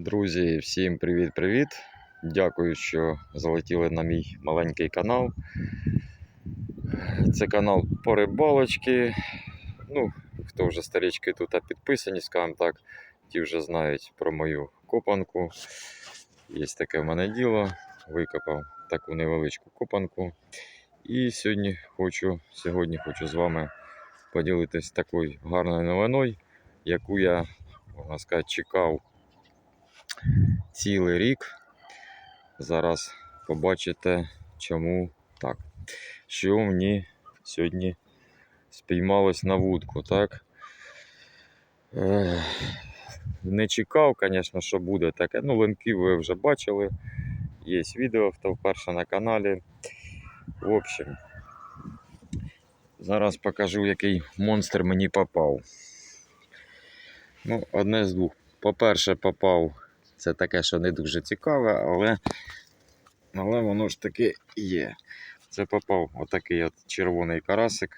Друзі, всім привіт-привіт! Дякую, що залетіли на мій маленький канал. Це канал по рибалочки. Ну, хто вже старічки тут підписані, скажімо так, ті вже знають про мою копанку. Є таке в мене діло. Викопав таку невеличку копанку. І сьогодні хочу, сьогодні хочу з вами поділитися такою гарною новиною, яку я, можна сказати, чекав цілий рік. Зараз побачите, чому так. Що мені сьогодні спіймалось на вудку, так? Не чекав, звісно, що буде таке. Ну, линків ви вже бачили. Є відео, хто вперше на каналі. В общем, зараз покажу, який монстр мені попав. Ну, одне з двох. По-перше, попав це таке, що не дуже цікаве, але, але воно ж таки є. Це попав отакий от червоний карасик.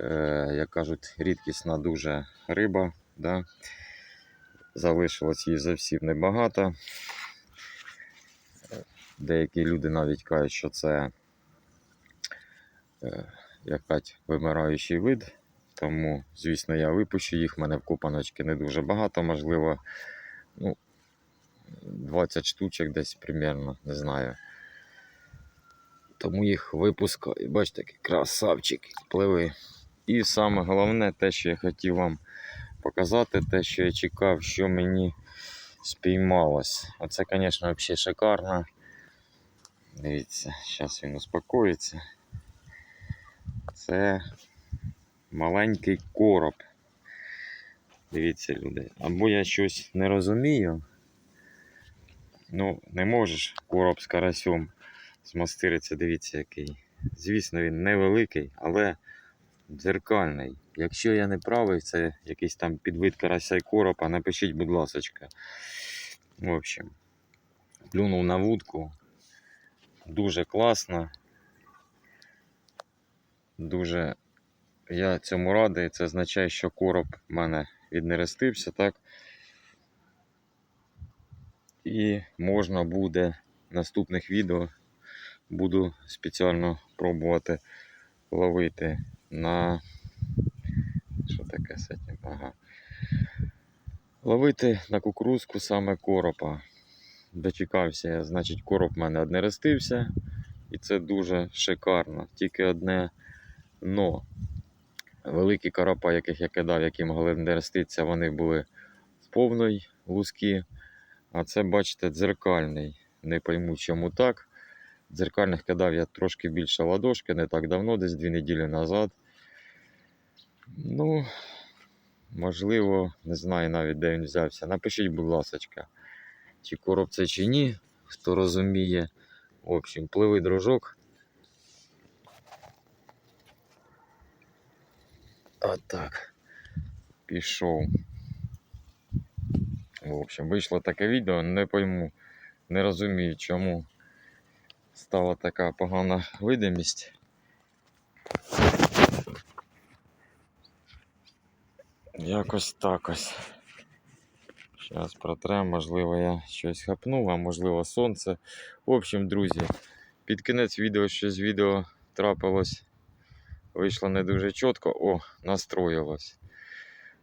Е, як кажуть, рідкісна дуже риба. Да? Залишилось її зовсім небагато. Деякі люди навіть кажуть, що це е, якась вимираючий вид. Тому, звісно, я випущу їх. У мене в копаночки не дуже багато, можливо, ну, 20 штучок десь примерно, не знаю. Тому їх випускаю. Бачите, такий красавчик пливи. І саме головне, те, що я хотів вам показати, те, що я чекав, що мені спіймалось. Оце, звісно, взагалі шикарно. Дивіться, зараз він успокоїться. Це маленький короб. Дивіться, люди. Або я щось не розумію. Ну, не можеш короб з карасьом змастириться, дивіться, який. Звісно, він невеликий, але дзеркальний. Якщо я не правий, це якийсь там підвид карася і коропа, напишіть, будь ласка. В общем, плюнув на вудку. Дуже класно. Дуже я цьому радий. Це означає, що короб в мене віднерестився, так? І можна буде в наступних відео буду спеціально пробувати ловити на що таке цим? Ага. Ловити на кукурузку саме коропа. Дочекався я, значить, короб в мене однерестився. І це дуже шикарно. Тільки одне но. Великі коропа, яких я кидав, які могли нереститися, вони були в повної лузки. А це, бачите, дзеркальний. Не пойму, чому так. Дзеркальних кидав я трошки більше ладошки, не так давно, десь дві неділі назад. Ну, можливо, не знаю навіть, де він взявся. Напишіть, будь ласка, чи короб це чи ні, хто розуміє. В общем, пливий дружок. Отак. Пішов. В общем, вийшло таке відео, не пойму, не розумію, чому стала така погана видимість. Якось так ось. Зараз протрем, можливо, я щось хапнув, а можливо сонце. В общем, друзі, під кінець відео щось відео трапилось. Вийшло не дуже чітко. О, настроїлось.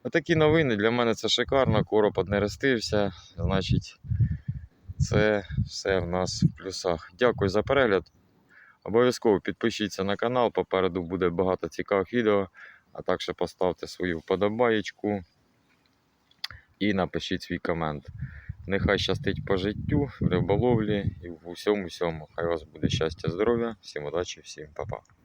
Отакі новини для мене це шикарно. Короб однерестився. Значить, це все в нас в плюсах. Дякую за перегляд. Обов'язково підпишіться на канал. Попереду буде багато цікавих відео. А також поставте свою вподобаєчку і напишіть свій комент. Нехай щастить по життю, в риболовлі і в усьому всьому. Хай у вас буде щастя, здоров'я, всім удачі, всім па-па.